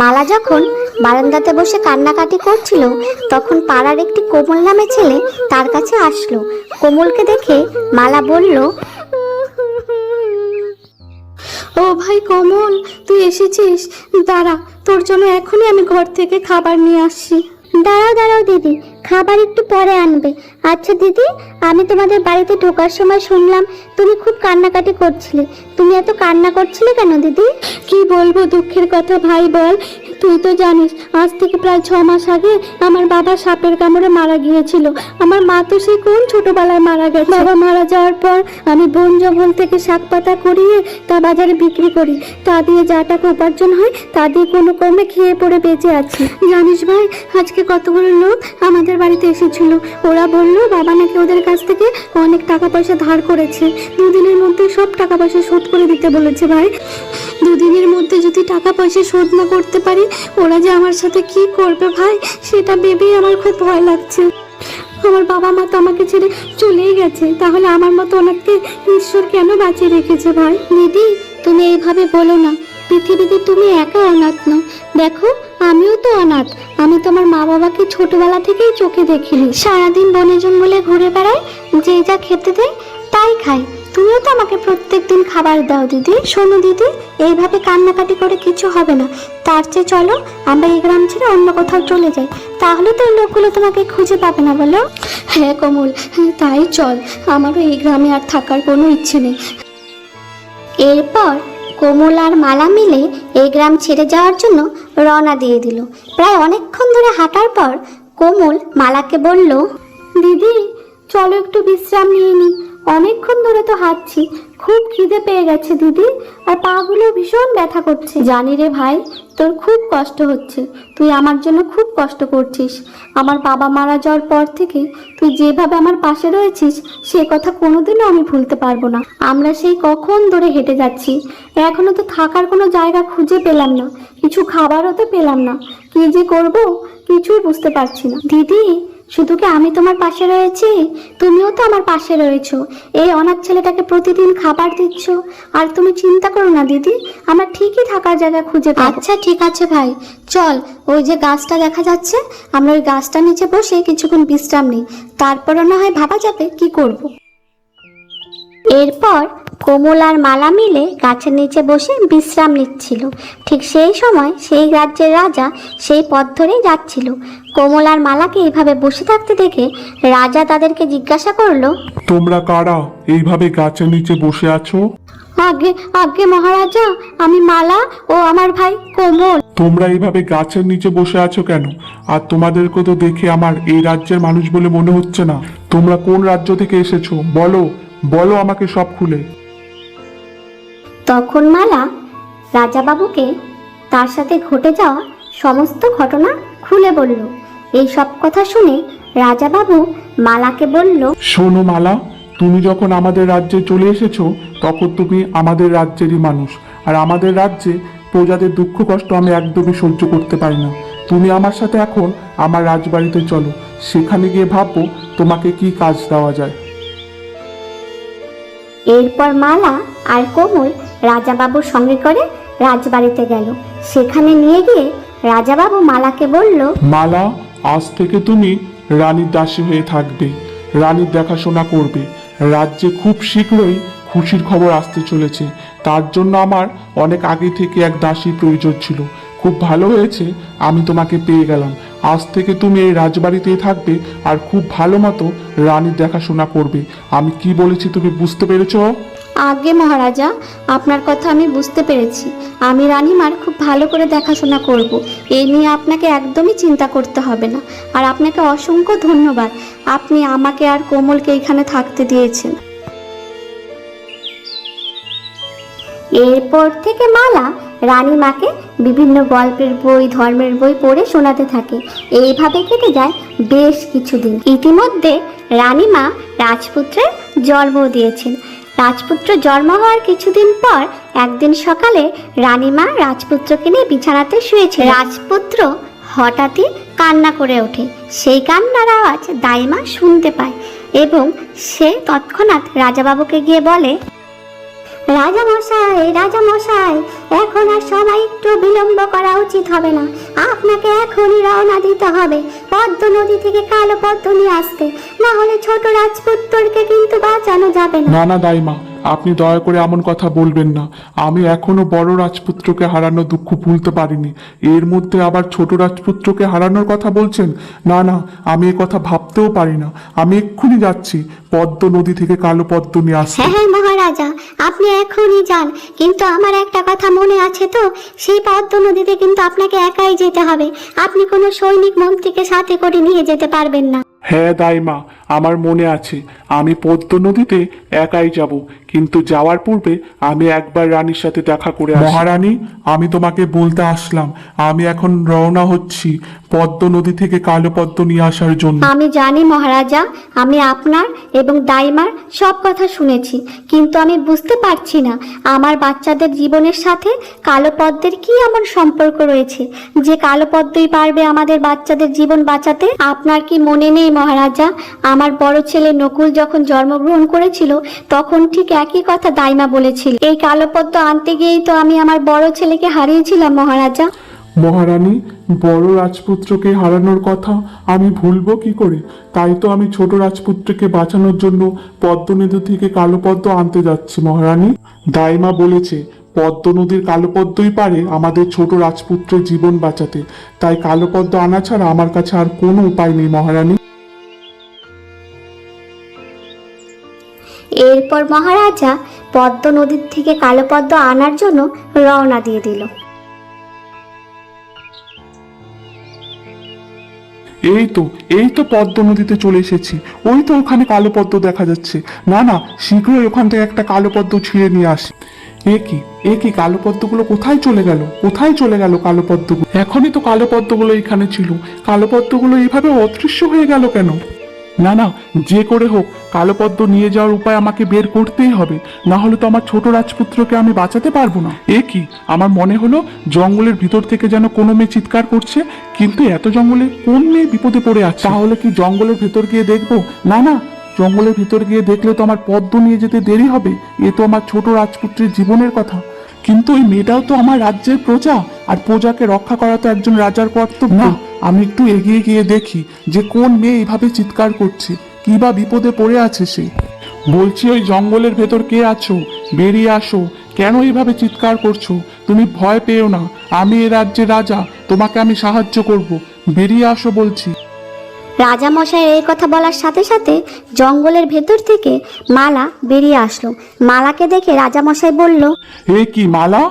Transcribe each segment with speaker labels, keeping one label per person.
Speaker 1: মালা যখন বারান্দাতে বসে কান্নাকাটি করছিল, তখন পাড়ার একটি কোমল নামে ছেলে তার কাছে আসলো। কোমলকে দেখে মালা বলল,
Speaker 2: ও ভাই কোমল, তুই এসেছিস? দাঁড়া, তোর জন্য এখনই আমি ঘর থেকে খাবার নিয়ে আসছি।
Speaker 1: দাঁড়াও দাঁড়াও, দিদি। খাবার একটু পরে আনবে। আচ্ছা দিদি, আমি তোমাদের বাড়িতে ঢোকার সময় শুনলাম তুমি খুব কান্নাকাটি করছিলে। তুমি এত কান্না করছিলে কেন দিদি?
Speaker 2: কি বলব দুঃখের কথা ভাই বল তুই তো জানিস আজ থেকে প্রায় ছ মাস আগে আমার বাবা সাপের কামড়ে মারা গিয়েছিল। আমার মা তো সেই কোন ছোটবেলায় মারা গেছে? বাবা মারা যাওয়ার পর আমি বন জঙ্গল থেকে শাক পাতা করিয়ে তা বাজারে বিক্রি করি। তা দিয়ে যা টাকা উপার্জন হয় তা দিয়ে কোনো কমে খেয়ে পড়ে বেঁচে আছি। জানিস ভাই আজকে কতগুলো লোক আমাদের বাড়িতে এসেছিল। ওরা বলল বাবা নাকি ওদের কাছ থেকে অনেক টাকা পয়সা ধার করেছে। দুদিনের মধ্যে সব টাকা পয়সা শোধ করে দিতে বলেছে ভাই। দুদিনের মধ্যে যদি টাকা পয়সা শোধ না করতে পারি ওরা যে আমার সাথে কি করবে ভাই, সেটা ভেবেই আমার খুব ভয় লাগছে। আমার বাবা মা তো আমাকে ছেড়ে চলেই গেছে, তাহলে আমার মতো ওনাকে ঈশ্বর কেন বাঁচিয়ে রেখেছে ভাই?
Speaker 1: দিদি, তুমি এইভাবে বলো না। পৃথিবীতে তুমি একা অনাথ নও দেখো, আমিও তো অনাথ। আমি তোমার মা বাবাকে ছোটবেলা থেকেই চোখে দেখিনি। সারাদিন বনে জঙ্গলে ঘুরে বেড়াই, যে যা খেতে দেয়, তাই খাই। তুমিও তো আমাকে প্রত্যেক দিন খাবার দাও, দিদি। শোনো, দিদি, এইভাবে কান্নাকাটি করে কিছু হবে না। তার চেয়ে চলো, আমরা এই গ্রাম ছেড়ে অন্য কোথাও চলে যাই। তাহলে তো এই লোকগুলো তোমাকে খুঁজে পাবে না, বলো?
Speaker 2: হ্যাঁ কমল, তাই চল। আমারও এই গ্রামে আর থাকার কোনো ইচ্ছে নেই।
Speaker 1: এরপর কোমল আর মালা মিলে এই গ্রাম ছেড়ে যাওয়ার জন্য রওনা দিয়ে দিল। প্রায় অনেকক্ষণ ধরে হাঁটার পর কোমল মালাকে বলল,
Speaker 2: দিদি, চলো একটু বিশ্রাম নিয়ে নি। অনেকক্ষণ ধরে তো হাঁটছি। খুব খিদে পেয়ে গেছে দিদি, আর পাগুলো ভীষণ ব্যথা করছে। জানি রে ভাই, তোর খুব কষ্ট হচ্ছে। তুই আমার জন্য খুব কষ্ট করছিস। আমার বাবা মারা যাওয়ার পর থেকে তুই যেভাবে আমার পাশে রয়েছিস, সে কথা কোনোদিনও আমি ভুলতে পারব না। আমরা সেই কখন ধরে হেঁটে যাচ্ছি। এখনও তো থাকার কোনো জায়গা খুঁজে পেলাম না। কিছু খাবারও তো পেলাম না। কি যে করব, কিছুই বুঝতে পারছি না।
Speaker 1: দিদি শুধু কি আমি তোমার পাশে রয়েছি? তুমিও তো আমার পাশে রয়েছো। এই অনাথ ছেলেটাকে প্রতিদিন খাবার দিচ্ছ। আর তুমি চিন্তা করো না, দিদি, আমরা ঠিকই থাকার জায়গা খুঁজে পাবো। আচ্ছা ঠিক আছে ভাই। চল, ওই যে গাছটা দেখা যাচ্ছে, আমরা ওই গাছটার নিচে বসে কিছুক্ষণ বিশ্রাম নিই। তারপরও না হয় ভাবা যাবে কি করব। এরপর কোমল আর মালা মিলে গাছের নিচে বসে বিশ্রাম নিচ্ছিল। ঠিক সেই সময় সেই রাজ্যের রাজা সেই পথ ধরেই যাচ্ছিল। কোমল আর মালাকে এইভাবে বসে থাকতে দেখে রাজা তাদেরকে জিজ্ঞাসা করল
Speaker 3: তোমরা কারা? এইভাবে গাছের নিচে বসে আছো?
Speaker 2: আগে আগে মহারাজা আমি মালা ও আমার ভাই কোমল।
Speaker 3: তোমরা এইভাবে গাছের নিচে বসে আছো কেন? আর তোমাদেরকে তো দেখে আমার এই রাজ্যের মানুষ বলে মনে হচ্ছে না। তোমরা কোন রাজ্য থেকে এসেছ? বলো। বলো আমাকে সব খুলে।
Speaker 1: তখন মালা রাজাবাবুকে তার সাথে ঘটে যাওয়া সমস্ত ঘটনা খুলে বলল। এই সব কথা শুনে রাজাবাবু মালাকে বলল
Speaker 3: শোনো মালা তুমি যখন আমাদের রাজ্যে চলে এসেছ তখন তুমি আমাদের রাজ্যেরই মানুষ। আর আমাদের রাজ্যে প্রজাদের দুঃখ কষ্ট আমি একদমই সহ্য করতে পারি না। তুমি আমার সাথে এখন আমার রাজবাড়িতে চলো। সেখানে গিয়ে ভাববো তোমাকে কি কাজ দেওয়া যায়।
Speaker 1: এরপর মালা আর কোমল রাজাবাবুর সঙ্গে করে রাজবাড়িতে গেল। সেখানে নিয়ে গিয়ে রাজাবাবু মালাকে বলল,
Speaker 3: মালা, আজ থেকে তুমি রানীর দাসী হয়ে থাকবে, রানীর দেখাশোনা করবে। রাজ্যে খুব শীঘ্রই খুশির খবর আসতে চলেছে। তার জন্য আমার অনেক আগে থেকে এক দাসীর প্রয়োজন ছিল। খুব ভালো হয়েছে, আমি তোমাকে পেয়ে গেলাম। আজ থেকে তুমি এই রাজবাড়িতেই থাকবে আর খুব ভালো মতো রানীর দেখাশোনা করবে। আমি কি বলেছি তুমি বুঝতে পেরেছ?
Speaker 2: আগে মহারাজা, আপনার কথা আমি বুঝতে পেরেছি। আমি রানীমার খুব ভালো করে দেখাশোনা করব। এই নিয়ে আপনাকে একদমই চিন্তা করতে হবে না। আর আপনাকে অসংখ্য ধন্যবাদ। আপনি আমাকে আর কোমলকে এখানে থাকতে দিয়েছেন।
Speaker 1: এরপর থেকে মালা রানী রানীমাকে বিভিন্ন গল্পের বই, ধর্মের বই পড়ে শোনাতে থাকে। এইভাবে কেটে যায় বেশ কিছুদিন। ইতিমধ্যে রানীমা রাজপুত্রের জন্ম দিয়েছেন। রাজপুত্র জন্ম হওয়ার কিছুদিন পর একদিন সকালে রানীমা রাজপুত্রকে নিয়ে বিছানাতে শুয়েছে রাজপুত্র হঠাৎই কান্না করে ওঠে। সেই কান্নার আওয়াজ দাইমা শুনতে পায় এবং সে তৎক্ষণাৎ রাজাবাবুকে গিয়ে বলে রাজা মশাই রাজা মশাই এখন আর সবাই একটু বিলম্ব করা উচিত হবে না। আপনাকে এখনই রওনা দিতে হবে, পদ্ম নদী থেকে কালো পদ্ম নিয়ে আসতে। না হলে ছোট রাজপুত্রকে কিন্তু বাঁচানো যাবে না।
Speaker 3: না না, দাইমা আপনি দয়া করে এমন কথা বলবেন না। আমি এখনও বড় রাজপুত্রকে হারানোর দুঃখ ভুলতে পারিনি। এর মধ্যে আবার ছোট রাজপুত্রকে হারানোর কথা বলছেন? না না, আমি এ কথা ভাবতেও পারি না। আমি এক্ষুনি যাচ্ছি। পদ্ম নদী থেকে কালো পদ্ম নিয়ে আসতে।
Speaker 1: হ্যাঁ হ্যাঁ মহারাজা, আপনি এখনই যান। কিন্তু আমার একটা কথা মনে আছে তো। সেই পদ্ম নদীতে কিন্তু আপনাকে একাই যেতে হবে। আপনি কোনো সৈনিক মন্ত্রীকে সাথে করে নিয়ে যেতে পারবেন না।
Speaker 3: হ্যাঁ দাইমা, আমার মনে আছে, আমি পদ্ম নদীতে একাই যাব, কিন্তু যাওয়ার পূর্বে আমি একবার রানীর সাথে দেখা করে। মহারানী, আমি তোমাকে বলতে আসলাম, আমি এখন রওনা হচ্ছি পদ্ম নদী থেকে কালো পদ্ম নিয়ে আসার জন্য।
Speaker 1: আমি জানি মহারাজা, আমি আপনার এবং দাইমার সব কথা শুনেছি, কিন্তু আমি বুঝতে পারছি না, আমার বাচ্চাদের জীবনের সাথে কালো পদ্মের কি এমন সম্পর্ক রয়েছে? যে কালো পদ্মই পারবে আমাদের বাচ্চাদের জীবন বাঁচাতে? আপনার কি মনে নেই মহারাজা? আমার বড় ছেলে নকুল যখন জন্মগ্রহণ করেছিল, তখন ঠিক একই কথা দাইমা বলেছিল। এই কালো পদ্ম আনতে গিয়েই তো আমি আমার বড় ছেলেকে হারিয়েছিলাম মহারাজা।
Speaker 3: মহারানী, বড় রাজপুত্রকে হারানোর কথা আমি ভুলবো কি করে? তাই তো আমি ছোট রাজপুত্রকে বাঁচানোর জন্য পদ্ম নদী থেকে কালো পদ্ম আনতে যাচ্ছি, মহারানী। দাইমা বলেছে পদ্ম নদীর কালো পদ্মই পারে আমাদের ছোট রাজপুত্রের জীবন বাঁচাতে। তাই কালো পদ্ম আনা ছাড়া আমার কাছে আর কোনো উপায় নেই, মহারানী।
Speaker 1: এরপর মহারাজা পদ্ম নদীর থেকে কালো পদ্ম আনার জন্য রওনা দিয়ে দিল।
Speaker 3: এই তো এই তো পদ্ম নদীতে চলে এসেছি। ওই তো ওখানে কালো পদ্ম দেখা যাচ্ছে। না না, শীঘ্রই ওখান থেকে একটা কালো পদ্ম ছিঁড়ে নিয়ে আসি। এ কি এ কি, কালো পদ্মগুলো কোথায় চলে গেল? কোথায় চলে গেল কালো পদ্মগুলো? এখনই তো কালো পদ্মগুলো এখানে ছিল। কালো পদ্মগুলো এইভাবে অদৃশ্য হয়ে গেল কেন? না না, যে করে হোক, কালো পদ্ম নিয়ে যাওয়ার উপায় আমাকে বের করতেই হবে। না হলে তো আমার ছোট রাজপুত্রকে আমি বাঁচাতে পারব না। এ কি? আমার মনে হলো জঙ্গলের ভিতর থেকে যেন কোনো মেয়ে চিৎকার করছে, কিন্তু এত জঙ্গলে কোন মেয়ে বিপদে পড়ে আছে? তাহলে কি জঙ্গলের ভেতর গিয়ে দেখব? না না, জঙ্গলের ভিতর গিয়ে দেখলে তো আমার পদ্ম নিয়ে যেতে দেরি হবে। এ তো আমার ছোট রাজপুত্রের জীবনের কথা। কিন্তু ওই মেয়েটাও তো আমার রাজ্যের প্রজা আর প্রজাকে রক্ষা করা তো একজন রাজার কর্তব্য। না। আমি একটু এগিয়ে গিয়ে দেখি যে কোন মেয়ে এইভাবে চিৎকার করছে। কি বা বিপদে পড়ে আছে সে? বলছি ওই জঙ্গলের ভেতর কে আছো? বেরিয়ে আসো। কেন এইভাবে চিৎকার করছ? তুমি ভয় পেও না। আমি এ রাজ্যের রাজা। তোমাকে আমি সাহায্য করব। বেরিয়ে আসো বলছি।
Speaker 1: রাজা মশাই এই কথা বলার সাথে সাথে জঙ্গলের ভেতর থেকে মালা বেরিয়ে আসলো। মালাকে দেখে রাজা মশাই বলল
Speaker 3: এ কি মালা?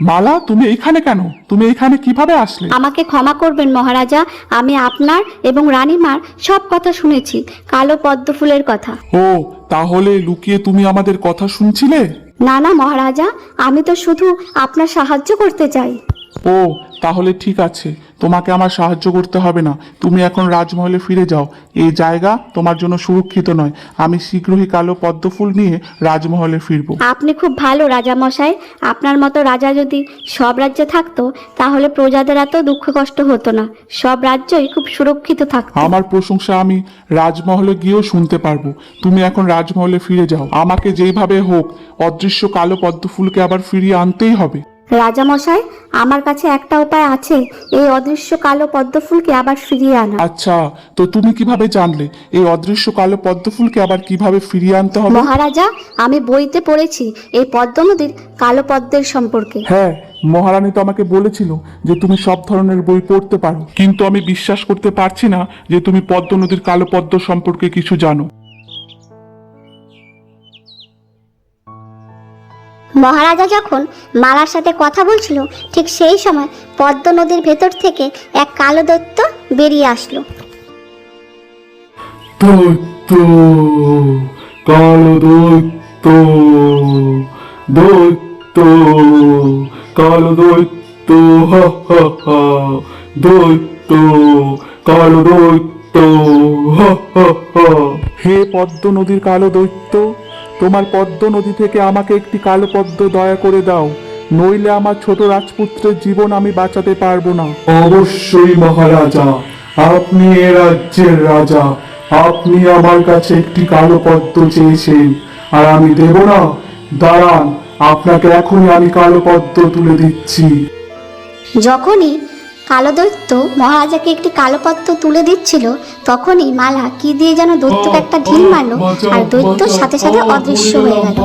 Speaker 3: মালা তুমি এখানে কেন? তুমি এখানে কীভাবে আসলে?
Speaker 1: আমাকে ক্ষমা করবেন মহারাজা আমি আপনার এবং রানীমার সব কথা শুনেছি কালো পদ্ম ফুলের কথা।
Speaker 3: ও তাহলে লুকিয়ে তুমি আমাদের কথা শুনছিলে?
Speaker 1: না না মহারাজা আমি তো শুধু আপনার সাহায্য করতে চাই।
Speaker 3: ও তাহলে ঠিক আছে। তোমাকে আমার সাহায্য করতে হবে না। তুমি এখন রাজমহলে ফিরে যাও। এই জায়গা তোমার জন্য সুরক্ষিত নয়। আমি শীঘ্রই কালো পদ্ম ফুল নিয়ে রাজমহলে ফিরবো।
Speaker 1: আপনি খুব ভালো রাজা মশাই আপনার মতো রাজা যদি সব রাজ্যে থাকতো তাহলে প্রজাদের এত দুঃখ কষ্ট হতো না। সব রাজ্যই খুব সুরক্ষিত থাকতো।
Speaker 3: আমার প্রশংসা আমি রাজমহলে গিয়েও শুনতে পারব। তুমি এখন রাজমহলে ফিরে যাও। আমাকে যেইভাবে হোক অদৃশ্য কালো পদ্ম ফুলকে আবার ফিরিয়ে আনতেই হবে।
Speaker 1: রাজা মশাই আমার কাছে একটা উপায় আছে। এই অদৃশ্য কালো পদ্ম ফুলকে আবার ফিরিয়ে আনা।
Speaker 3: আচ্ছা তো তুমি কীভাবে জানলে? এই অদৃশ্য কালো পদ্ম ফুলকে আবার কীভাবে ফিরিয়ে আনতে হবে?
Speaker 1: মহারাজা আমি বইতে পড়েছি এই পদ্ম নদীর কালো পদ্মের সম্পর্কে।
Speaker 3: হ্যাঁ মহারানী তো আমাকে বলেছিল যে তুমি সব ধরনের বই পড়তে পারো। কিন্তু আমি বিশ্বাস করতে পারছি না যে তুমি পদ্ম নদীর কালো পদ্ম সম্পর্কে কিছু জানো।
Speaker 1: মহারাজা যখন মালার সাথে কথা বলছিল ঠিক সেই সময় পদ্ম নদীর ভেতর থেকে এক কালো দৈত্য বেরিয়ে আসলো।
Speaker 3: দৈত্য কালো দৈত্য দৈত্য কালো দৈত্য হা হা হা দৈত্য কালো দৈত্য হা হা হা। হে পদ্ম নদীর কালো দৈত্য তোমার পদ্ম নদী থেকে আমাকে একটি কালো পদ্ম দয়া করে দাও নইলে আমার ছোট রাজপুত্রের জীবন আমি বাঁচাতে পারব না।
Speaker 4: অবশ্যই মহারাজা আপনি এ রাজ্যের রাজা আপনি আমার কাছে একটি কালো পদ্ম চেয়েছেন আর আমি দেব না। দাঁড়ান আপনাকে এখনই আমি কালো পদ্ম তুলে দিচ্ছি।
Speaker 1: যখনই কালো দৈত্য মহারাজাকে একটি কালো পত্র তুলে দিচ্ছিল তখনই মালা কি দিয়ে যেন দৈত্যকে একটা ঢিল মারলো আর দৈত্য সাথে সাথে অদৃশ্য হয়ে গেল।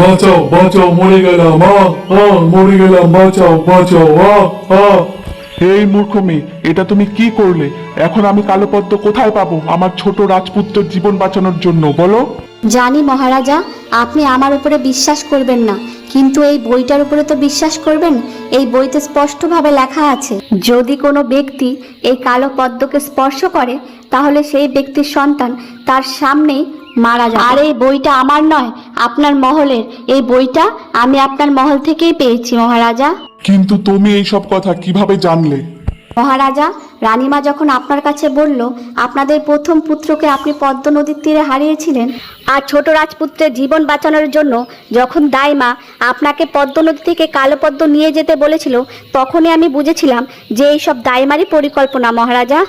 Speaker 4: বাঁচাও বাঁচাও মরে গেলাম মরে গেলাম বাঁচাও বাঁচাও।
Speaker 3: এই মূর্খ মেয়ে এটা তুমি কি করলে? এখন আমি কালো পদ্ম কোথায় পাবো আমার ছোট রাজপুত্রের জীবন বাঁচানোর জন্য বলো?
Speaker 1: জানি মহারাজা আপনি আমার উপরে বিশ্বাস করবেন না কিন্তু এই বইটার উপরে তো বিশ্বাস করবেন এই বইতে স্পষ্টভাবে লেখা আছে, যদি কোনো ব্যক্তি এই কালো পদ্মকে স্পর্শ করে, তাহলে সেই ব্যক্তির সন্তান তার সামনেই মারা যায় আর এই বইটা আমার নয়, আপনার মহলের। এই বইটা আমি আপনার মহল থেকেই পেয়েছি মহারাজা।
Speaker 3: কিন্তু তুমি এই সব কথা কীভাবে জানলে?
Speaker 1: মহারাজা, রানীমা যখন আপনার কাছে বলল, আপনাদের প্রথম পুত্রকে আপনি পদ্ম নদীর তীরে হারিয়েছিলেন, আর ছোট রাজপুত্রের জীবন বাঁচানোর জন্য যখন দাইমা আপনাকে পদ্ম নদী থেকে কালো পদ্ম নিয়ে যেতে বলেছিল, তখনই আমি বুঝেছিলাম যে এইসব দাইমারই পরিকল্পনা মহারাজা।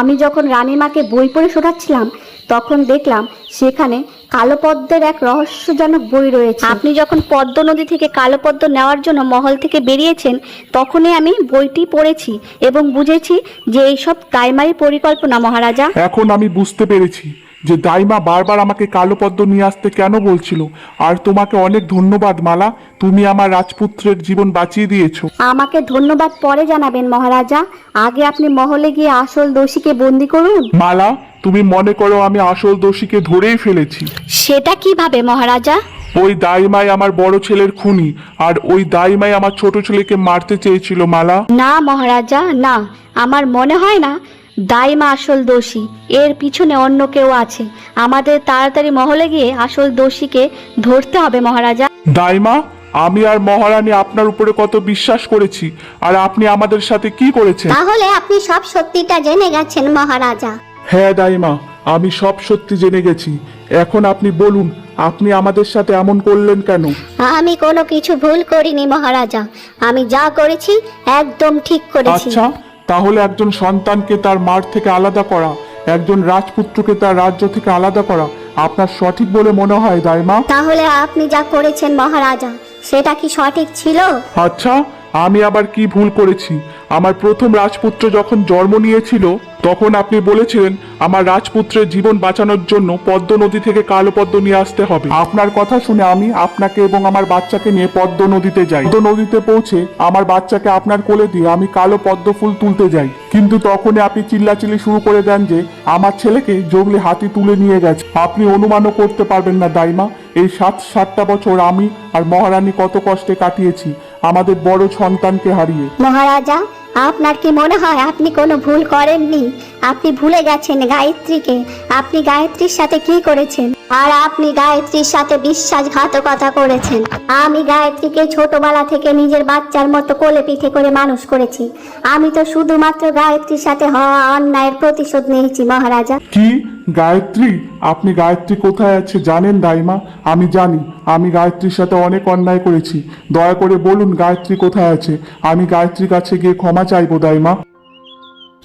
Speaker 1: আমি যখন রানীমাকে বই পড়ে শোনাচ্ছিলাম তখন দেখলাম সেখানে কালো পদ্মের এক রহস্যজনক বই রয়েছে। আপনি যখন পদ্ম নদী থেকে কালো পদ্ম নেওয়ার জন্য মহল থেকে বেরিয়েছেন তখনই আমি বইটি পড়েছি এবং বুঝেছি যে এইসব প্রাইমারি পরিকল্পনা মহারাজা।
Speaker 3: এখন আমি বুঝতে পেরেছি যে দাইমা বারবার আমাকে কালো পদ্ম নিয়ে আসতে কেন বলছিল? আর তোমাকে অনেক ধন্যবাদ মালা। তুমি আমার রাজপুত্রের জীবন বাঁচিয়ে দিয়েছ।
Speaker 1: আমাকে ধন্যবাদ পরে জানাবেন মহারাজা। আগে আপনি মহলে গিয়ে আসল দোষীকে বন্দি করুন।
Speaker 3: মালা তুমি মনে করো আমি আসল দোষীকে ধরেই ফেলেছি।
Speaker 1: সেটা কীভাবে মহারাজা?
Speaker 3: ওই দাইমাই আমার বড় ছেলের খুনি আর ওই দাইমাই আমার ছোট ছেলেকে মারতে চেয়েছিল মালা।
Speaker 1: না মহারাজা না। আমার মনে হয় না দাইমা আসল দোষী। এর পিছনে অন্য কেউ আছে। আমাদের তাড়াতাড়ি মহলে গিয়ে আসল দোষীকে ধরতে হবে মহারাজা।
Speaker 3: দাইমা আমি আর মহারানী আপনার উপরে কত বিশ্বাস করেছি আর আপনি আমাদের সাথে কি করেছেন?
Speaker 1: তাহলে আপনি সব সত্যিটা জেনে গেছেন মহারাজা।
Speaker 3: হ্যাঁ দাইমা আমি সব সত্যি জেনে গেছি। এখন আপনি বলুন আপনি আমাদের সাথে এমন করলেন কেন?
Speaker 1: আমি কোনো কিছু ভুল করিনি মহারাজা। আমি যা করেছি একদম ঠিক করেছি।
Speaker 3: আচ্ছা তাহলে একজন সন্তানকে তার মার থেকে আলাদা করা একজন রাজপুত্রকে তার রাজ্য থেকে আলাদা করা আপনার সঠিক বলে মনে হয় দাইমা?
Speaker 1: তাহলে আপনি যা করেছেন মহারাজা সেটা কি সঠিক ছিল?
Speaker 3: আচ্ছা আমি আবার কি ভুল করেছি? আমার প্রথম রাজপুত্র যখন জন্ম নিয়েছিল, তখন আপনি বলেছিলেন, আমার রাজপুত্রের জীবন বাঁচানোর জন্য পদ্ম নদী থেকে কালো পদ্ম নিয়ে আসতে হবে। আপনার কথা শুনে আমি আপনাকে এবং আমার বাচ্চাকে নিয়ে পদ্ম নদীতে যাই। পদ্ম নদীতে পৌঁছে আমার বাচ্চাকে আপনার কোলে দিয়ে আমি কালো পদ্ম ফুল তুলতে যাই। কিন্তু তখনই আপনি চিল্লাচিল্লি শুরু করে দেন যে, আমার ছেলেকে জঙ্গলি হাতি তুলে নিয়ে গেছে। আপনি অনুমানও করতে পারবেন না, দাইমা। এই সাত সাতটা বছর আমি আর মহারানী কত কষ্টে কাটিয়েছি। আমাদের বড় সন্তানকে হারিয়ে।
Speaker 1: মহারাজা, আপনার কি মনে হয় আপনি কোনো ভুল করেননি? আপনি ভুলে গেছেন গায়ত্রীকে। আপনি গায়ত্রীর সাথে কি করেছেন? আর আপনি গায়ত্রীর সাথে বিশ্বাসঘাতকতা করেছেন। আমি গায়ত্রীকে ছোটবেলা থেকে নিজের বাচ্চার মতো কোলে পিঠে করে মানুষ করেছি। আমি তো শুধুমাত্র গায়ত্রীর সাথে হওয়া অন্যায়ের প্রতিশোধ নিয়েছি মহারাজা।
Speaker 3: কি? গায়ত্রী? আপনি গায়ত্রী কোথায় আছে জানেন দাইমা? আমি জানি আমি গায়ত্রীর সাথে অনেক অন্যায় করেছি। দয়া করে বলুন গায়ত্রী কোথায় আছে? আমি গায়ত্রীর কাছে গিয়ে ক্ষমা চাইব দাইমা।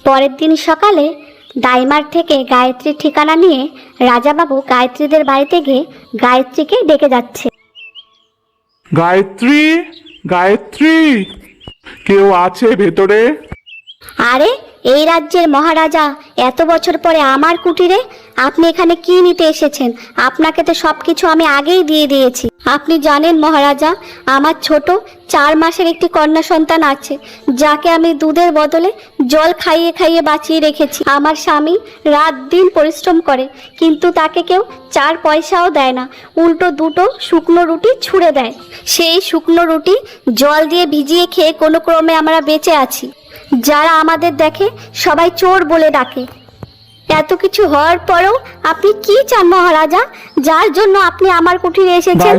Speaker 1: পরের দিন সকালে দাইমার থেকে গায়ত্রীর ঠিকানা নিয়ে রাজাবাবু গায়ত্রীদের বাড়িতে গিয়ে গায়ত্রীকে ডেকে যাচ্ছে।
Speaker 3: গায়ত্রী গায়ত্রী কেউ আছে ভেতরে?
Speaker 1: আরে এই রাজ্যের মহারাজা এত বছর পরে আমার কুটিরে আপনি এখানে কি নিতে এসেছেন? আপনাকে তো সবকিছু আমি আগেই দিয়ে দিয়েছি। আপনি জানেন মহারাজা, আমার ছোট চার মাসের একটি কন্যা সন্তান আছে, যাকে আমি দুধের বদলে জল খাইয়ে খাইয়ে বাঁচিয়ে রেখেছি। আমার স্বামী রাত দিন পরিশ্রম করে, কিন্তু তাকে কেউ চার পয়সাও দেয় না, উল্টো দুটো শুকনো রুটি ছুঁড়ে দেয়। সেই শুকনো রুটি জল দিয়ে ভিজিয়ে খেয়ে কোনো ক্রমে আমরা বেঁচে আছি। যারা আমাদের দেখে সবাই চোর বলে ডাকে। এত কিছু হওয়ার পরেও আপনি কি চান মহারাজা? যার জন্য আপনি আমার কুঠিরে এসেছেন।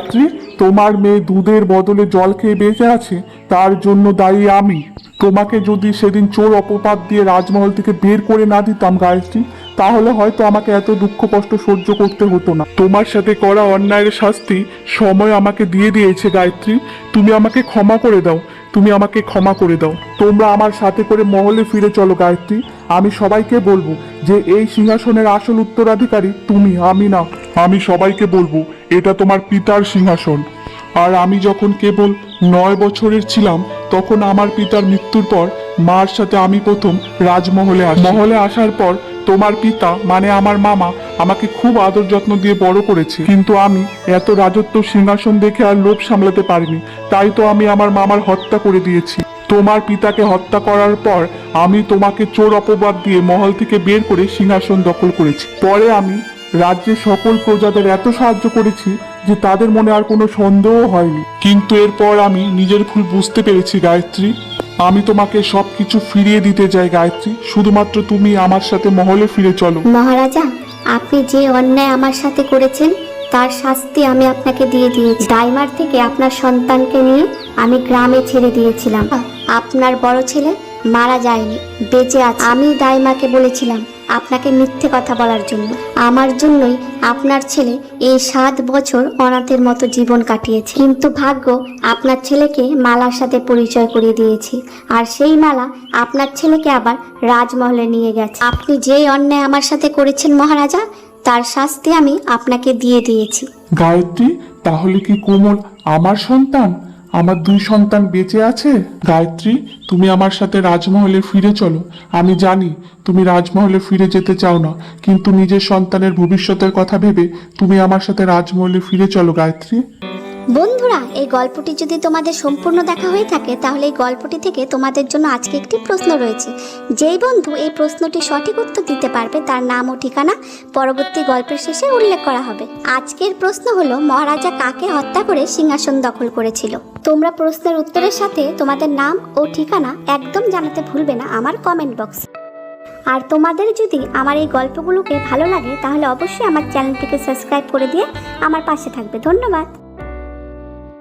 Speaker 3: তোমার মেয়ে দুধের বদলে জল খেয়ে বেঁচে আছে, তার জন্য দায়ী আমি। তোমাকে যদি সেদিন চোর অপবাদ দিয়ে রাজমহল থেকে বের করে না দিতাম, গায়ত্রী, তাহলে হয়তো আমাকে এত দুঃখ কষ্ট সহ্য করতে হতো না। তোমার সাথে করা অন্যায়ের শাস্তি সময় আমাকে দিয়ে দিয়েছে, গায়ত্রী। তুমি আমাকে ক্ষমা করে দাও। তুমি আমাকে ক্ষমা করে দাও। তোমরা আমার সাথে করে মহলে ফিরে চলো, গায়ত্রী। আমি সবাইকে বলব যে এই সিংহাসনের আসল উত্তরাধিকারী তুমি, আমি না। আমি সবাইকে বলব, এটা তোমার পিতার সিংহাসন। আর আমি যখন কেবল নয় বছরের ছিলাম, তখন আমার পিতার মৃত্যুর পর মার সাথে আমি প্রথম রাজমহলে মহলে আসার পর তোমার পিতা মানে আমার মামা আমাকে খুব আদর যত্ন দিয়ে বড় করেছে। কিন্তু আমি এত রাজত্ব সিংহাসন দেখে আর লোভ সামলাতে পারিনি। তাই তো আমি আমার মামার হত্যা করে দিয়েছি। তোমার পিতাকে হত্যা করার পর আমি তোমাকে চোর অপবাদ দিয়ে মহল থেকে বের করে সিংহাসন দখল করেছি। পরে আমি রাজ্যের সকল প্রজাদের এত সাহায্য করেছি যে তাদের মনে আর কোনো সন্দেহ হয়নি। কিন্তু এরপর আমি নিজের ভুল বুঝতে পেরেছি, গায়ত্রী। আমি তোমাকে সবকিছু ফিরিয়ে দিতে চাই, গায়ত্রী। শুধুমাত্র তুমি আমার সাথে মহলে ফিরে চলো।
Speaker 1: মহারাজা আপনি যে অন্যায় আমার সাথে করেছেন, তার শাস্তি আমি আপনাকে দিয়ে দিয়েছি। ডাইমার থেকে আপনার সন্তানকে নিয়ে আমি গ্রামে ছেড়ে দিয়েছিলাম। আপনার বড় ছেলে মারা যায়নি, বেঁচে আছে। আমি দাইমাকে বলেছিলাম আপনাকে মিথ্যে কথা বলার জন্য। আমার জন্যই আপনার ছেলে এই সাত বছর অনাথের মতো জীবন কাটিয়েছে। কিন্তু ভাগ্য আপনার ছেলেকে মালার সাথে পরিচয় করিয়ে দিয়েছি। আর সেই মালা আপনার ছেলেকে আবার রাজমহলে নিয়ে গেছে। আপনি যেই অন্যায় আমার সাথে করেছেন মহারাজা, তার শাস্তি আমি আপনাকে দিয়ে দিয়েছি।
Speaker 3: গায়ত্রী, তাহলে কি কোমল আমার সন্তান? আমার দুই সন্তান বেঁচে আছে? গায়ত্রী, তুমি আমার সাথে রাজমহলে ফিরে চলো। আমি জানি তুমি রাজমহলে ফিরে যেতে চাও না, কিন্তু নিজের সন্তানের ভবিষ্যতের কথা ভেবে তুমি আমার সাথে রাজমহলে ফিরে চলো, গায়ত্রী।
Speaker 1: বন্ধুরা, এই গল্পটি যদি তোমাদের সম্পূর্ণ দেখা হয়ে থাকে, তাহলে এই গল্পটি থেকে তোমাদের জন্য আজকে একটি প্রশ্ন রয়েছে। যেই বন্ধু এই প্রশ্নটি সঠিক উত্তর দিতে পারবে, তার নাম ও ঠিকানা পরবর্তী গল্পের শেষে উল্লেখ করা হবে। আজকের প্রশ্ন হলো, মহারাজা কাকে হত্যা করে সিংহাসন দখল করেছিল? তোমরা প্রশ্নের উত্তরের সাথে তোমাদের নাম ও ঠিকানা একদম জানাতে ভুলবে না আমার কমেন্ট বক্স আর তোমাদের যদি আমার এই গল্পগুলোকে ভালো লাগে, তাহলে অবশ্যই আমার চ্যানেলটিকে সাবস্ক্রাইব করে দিয়ে আমার পাশে থাকবে। ধন্যবাদ।